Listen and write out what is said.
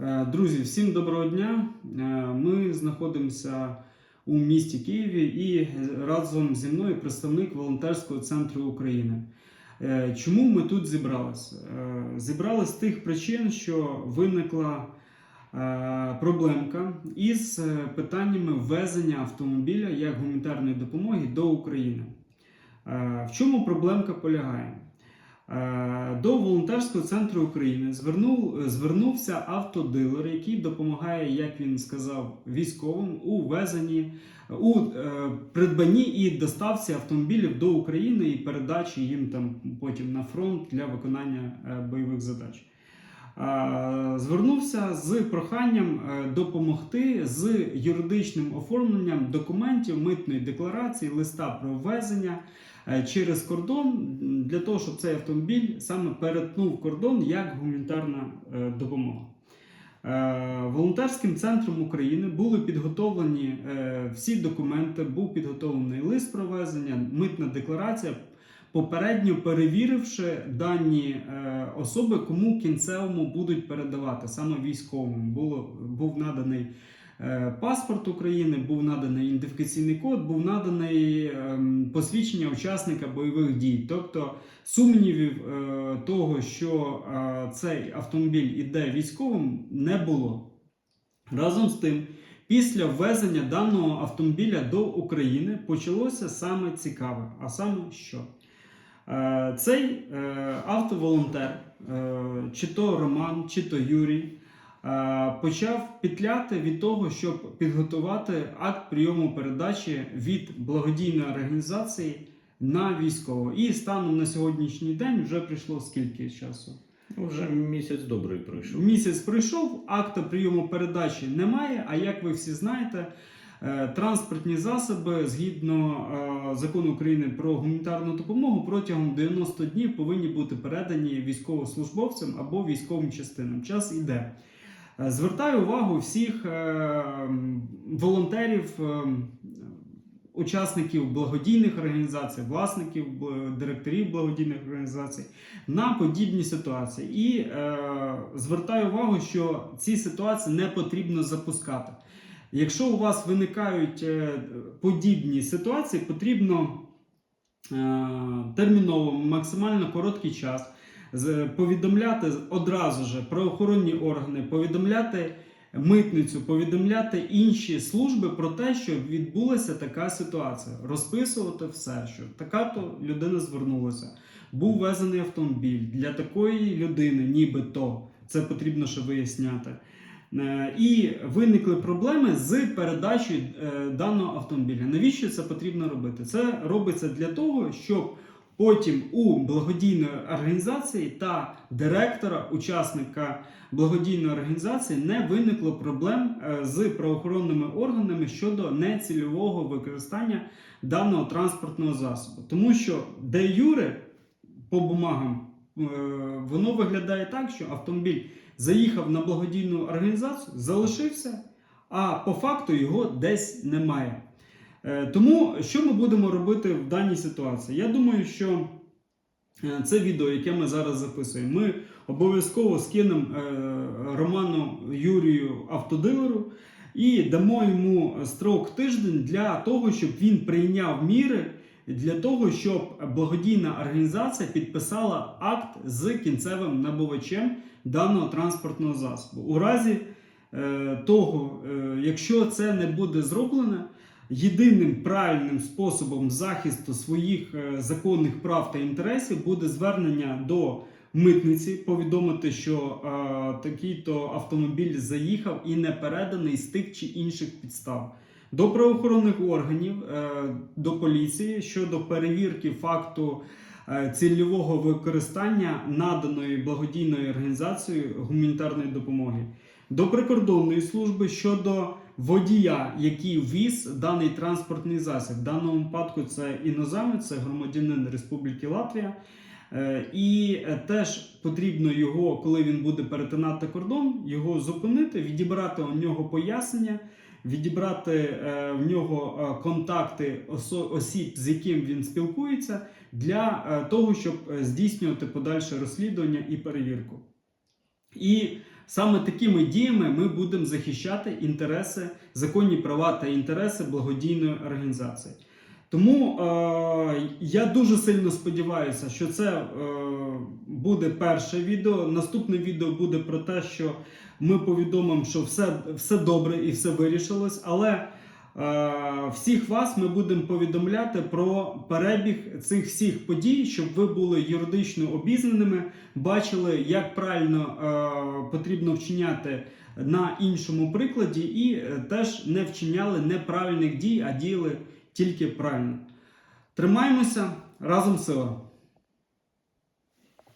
Е, Друзі, всім доброго дня. Е, Ми знаходимося у місті Києві і разом зі мною представник волонтерського центру України. Е, Чому ми тут зібралися? Е, Зібрали з тих причин, що виникла проблемка із питаннями ввезення автомобіля як гуманітарної допомоги до України. В чому проблемка полягає? Е, До волонтерського центру України звернув, звернувся автодилер, який допомагає, як він сказав, військовим у везенні, у е, придбанні і доставці автомобілів до України і передачі їм там потім на фронт для виконання е, бойових задач. Е, Звернувся з проханням е, допомогти з юридичним оформленням документів митної декларації, листа про ввезення е, через кордон для того, щоб цей автомобіль саме перетнув кордон як гуманітарна допомога. Волонтерським центром України були підготовлені всі документи, був підготовлений лист про ввезення, митна декларація, попередньо перевіривши дані е, особи, кому кінцевому будуть передавати, саме військовому. Було, був наданий е, паспорт України, був наданий ідентифікаційний код, був наданий ем, посвідчення учасника бойових дій. Тобто сумнівів е, того, що цей автомобіль іде військовим, не було. Разом з тим, після ввезення даного автомобіля до України почалося саме цікаве. А саме що? Е, Цей е, автоволонтер, е, чи то Роман, чи то Юрій, почав петляти від того, щоб підготувати акт прийому передачі від благодійної організації на військового. І станом на сьогоднішній день вже прийшло скільки часу? Ну, Вже місяць добрий пройшов. Місяць пройшов, акта прийому передачі немає. А як ви всі знаєте, транспортні засоби згідно е, закону України про гуманітарну допомогу протягом 90 днів повинні бути передані військовослужбовцям або військовим частинам. Час іде. Е, Звертаю увагу всіх е, волонтерів. е, Учасників благодійних організацій, власників, директорів благодійних організацій на подібні ситуації. І е, звертаю увагу, що ці ситуації не потрібно запускати. Якщо у вас виникають е, подібні ситуації, потрібно е, терміново, максимально короткий час повідомляти одразу ж правоохоронні органи, повідомляти митницю, повідомляти інші служби про те, що відбулася така ситуація, розписувати все, що така то людина звернулася. Був везений автомобіль для такої людини, нібито це потрібно ще виясняти. Е, І виникли проблеми з передачею е, даного автомобіля. Навіщо це потрібно робити? Це робиться для того, щоб потім у благодійної організації та директора, учасника благодійної організації не виникло проблем е, з правоохоронними органами щодо нецільового використання даного транспортного засобу. Тому що де юре по бумагам воно виглядає так, що автомобіль заїхав на благодійну організацію, залишився, а по факту його десь немає. Е, Тому що ми будемо робити в даній ситуації? Я думаю, що е, це відео, яке ми зараз записуємо, ми обов'язково скинемо е, Роману Юрію автодилеру і дамо йому строк тиждень для того, щоб він прийняв міри для того, щоб благодійна організація підписала акт з кінцевим набувачем даного транспортного засобу. У разі е, того, е, якщо це не буде зроблено, єдиним правильним способом захисту своїх е, законних прав та інтересів буде звернення до митниці, повідомити, що е, такий-то автомобіль заїхав і не переданий з тих чи інших підстав. До правоохоронних органів, е, до поліції щодо перевірки факту е, цільового використання наданої благодійною організацією гуманітарної допомоги, до прикордонної служби щодо водія, який ввіз даний транспортний засіб. В даному випадку це іноземець, це громадянин Республіки Латвія. Е, І теж потрібно його, коли він буде перетинати кордон, його зупинити, відібрати у нього пояснення, відібрати е, в нього е, контакти осіб, з яким він спілкується, для е, того, щоб здійснювати подальше розслідування і перевірку. І саме такими діями ми будемо захищати інтереси, законні права та інтереси благодійної організації. Тому е, я дуже сильно сподіваюся, що це е, буде перше відео. Наступне відео буде про те, що ми повідомимо, що все, все добре і все вирішилось. Але е, всіх вас ми будемо повідомляти про перебіг цих всіх подій, щоб ви були юридично обізнаними, бачили, як правильно е, потрібно вчиняти на іншому прикладі, і е, теж не вчиняли неправильних дій, а діяли тільки правильно. Тримаємося разом сила!